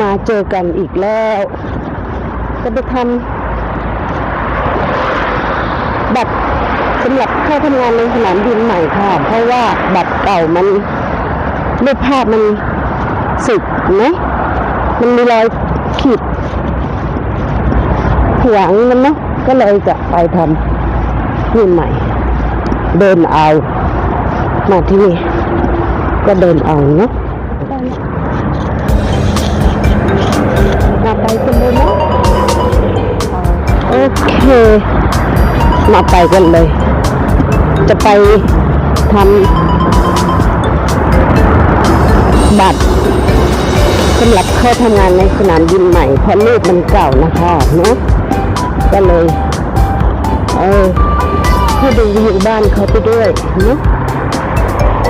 มาเจอกันอีกแล้ว จะไปทำบัตรสำหรับเข้าทำงานในสนามบินใหม่ค่ะ เพราะว่าบัตรเก่ามันรูปภาพมันสึกนไหมมันมีรอยขีดขวงมันเนาะก็เลยจะไปทำนี่ใหม่ เดินเอา มาที่นี่ ก็เดินเอาเนาะ มาไปกันเลย จะไปทำบัตรสำหรับเข้าทำงานในสนามบินใหม่เพราะรูปมันเก่านะคะเนาะก็เลย เออให้ดูวิวบ้านเขาไปด้วยเนาะ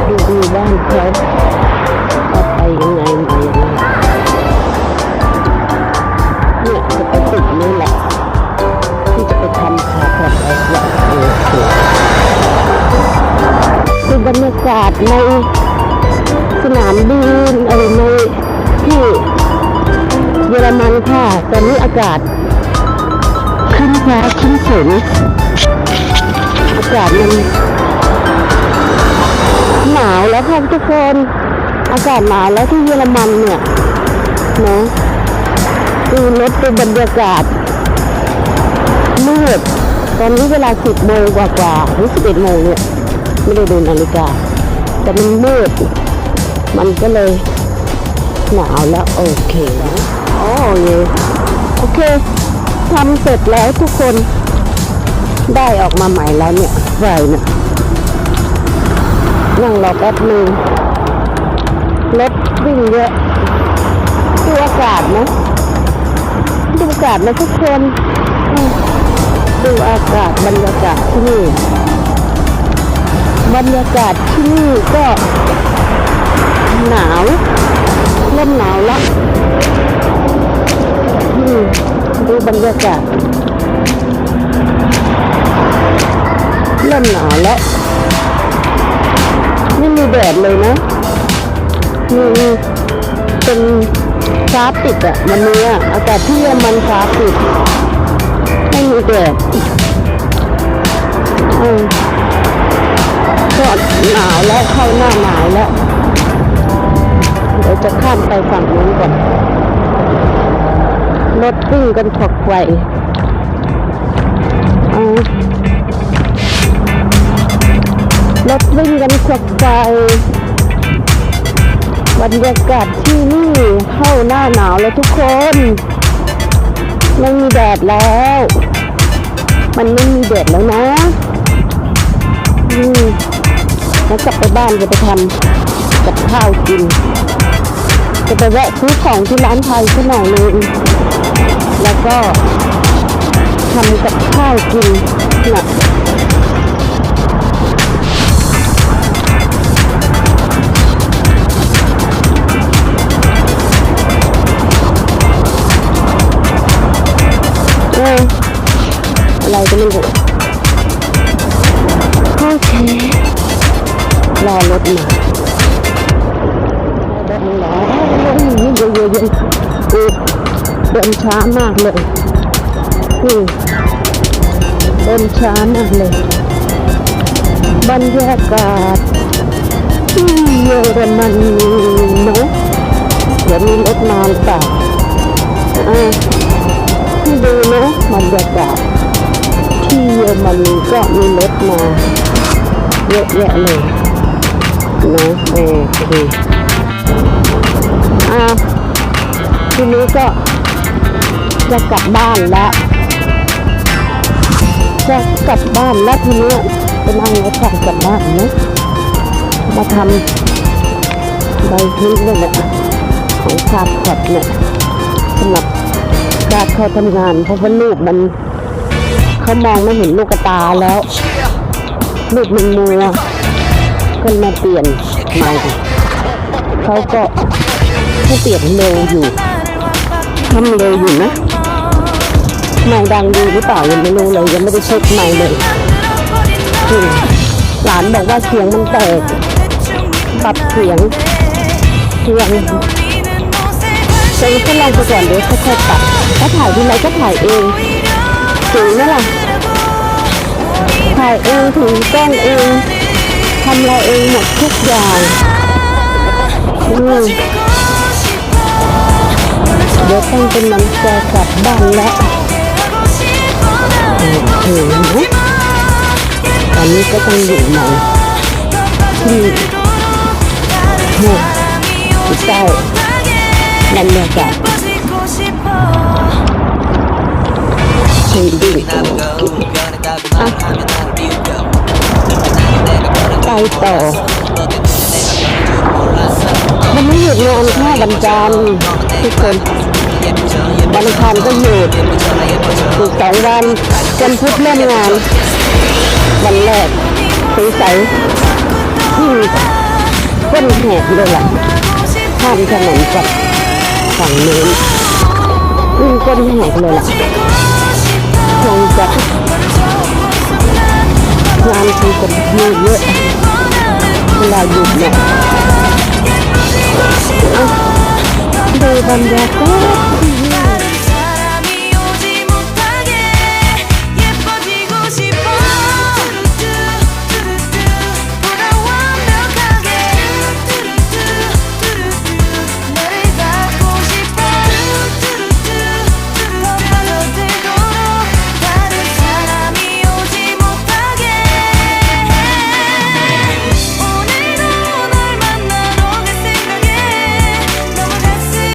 ดูวิวบ้านเขาว่าไปยังไง กาศในสนามบินเออในที่เยอรมันค่ะ ตอนนี้อากาศขึ้นฟ้าขึ้นฝนอากาศมันหนาวแล้วค่ะทุกคนอากาศหนาวแล้วที่เยอรมันเนี่ยเนาะดูรถดูบรรยากาศมืดตอนนี้เวลาสิบโมงกว่าๆหรือสิบเอ็ดโมงเนี่ย ไม่ได้ดูนาฬิกา แต่มันมืด มันก็เลยหนาวแล้วโอเคนะโอ้ยโอเคทำเสร็จแล้วทุกคนได้ออกมาใหม่แล้วเนี่ยไฟเนี่ยนั่งรอแป๊บนึงรถวิ่งเยอะดูอากาศนะดูอากาศนะทุกคนดูอากาศบรรยากาศที่นี่ บรรยากาศที่นี่ก็หนาวเริ่มหนาวละอืมดูบรรยากาศเริ่มหนาวแล้วไม่มีแดดเลยนะมีเป็นฟ้าปิดอะวันนี้อะอากาศที่เยอรมันฟ้าปิดไม่มีแดดอืม ก็หนาวแล้วเข้าหน้าหนาวแล้ว เดี๋ยวจะข้ามไปฝั่งนู้นก่อนรถวิ่งกันถกไฟรถวิ่งกันถกไฟบรรยากาศที่นี่เข้าหน้าหนาวแล้วทุกคน ไม่มีแดดแล้ว มันไม่มีแดดแล้วนะ อืม แล้วกลับไปบ้านจะไปทำกับข้าวกิน จะไปแวะซื้อของที่ร้านไทยสักหน่อยนึงแล้วก็ทำกับข้าวกินนะเอออะไรก็ไม่รู้โอเค รอรถมาเดินรอรถนี้เยอะๆเยอะๆอือเดินช้ามากเลยอือเดินช้ามากเลย บรรยากาศที่เยอรมันเนาะเดี๋ยวมีรถมาหรือเปล่อ่าให้ดูนะบรรยากาศที่เยอรมันก็มีรถมาเยอะแยะเลย นะโอเคอ่าทีนี้ก็จะกลับบ้านแล้วจะกลับบ้านแล้วทีนี้ไปนั่งรถไฟกลับบ้านนะมาทำใบพื้นเนี่ยแหละของคาพอดเนี่ยสำหรับการเข้าทำงาน เพราะว่าลูกมันเขามองไม่เห็นลูกตาแล้ว ลูกมันมัว ก็มาเปลี่ยนใหม่เขาก็ผู้เปลี่ยนเร็วอยู่ทำเร็วอยู่นะไม่ดังดีหรือเปล่ายังไม่รู้เลยยังไม่ได้เช็คไม่เลยหลานบอกว่าเสียงมันแตกปรับเสียงเสียงเองก็ลองไปก่อนเดี๋ยวค่อยๆตัดถ้าถ่ายที่ไรก็ถ่ายเองถึงไหมล่ะถ่ายเองถึงกล้องเอง ทำอะไรเองหมดทุกอย่างอืมเดี๋ยวต้องเป็นน้ำใจกลับบ้านแล้วโอเคนะตอนนี้ก็ต้องอยู่ในที่หมู่ที่ใต้บรรยากาศให้ดีอะ ไปต่อ มันไม่หยุดงานแค่วันจันทร์ทุกคนวันอังคารก็หยุดอีกสองวันจันพุธเริ่มงาน วันแรกสงสัยที่ก้นแหกเลยล่ะข้ามถนนกับฝั่งนู้นวิ่งก้นแหกเลยล่ะคงจะ งานคือคนที่เ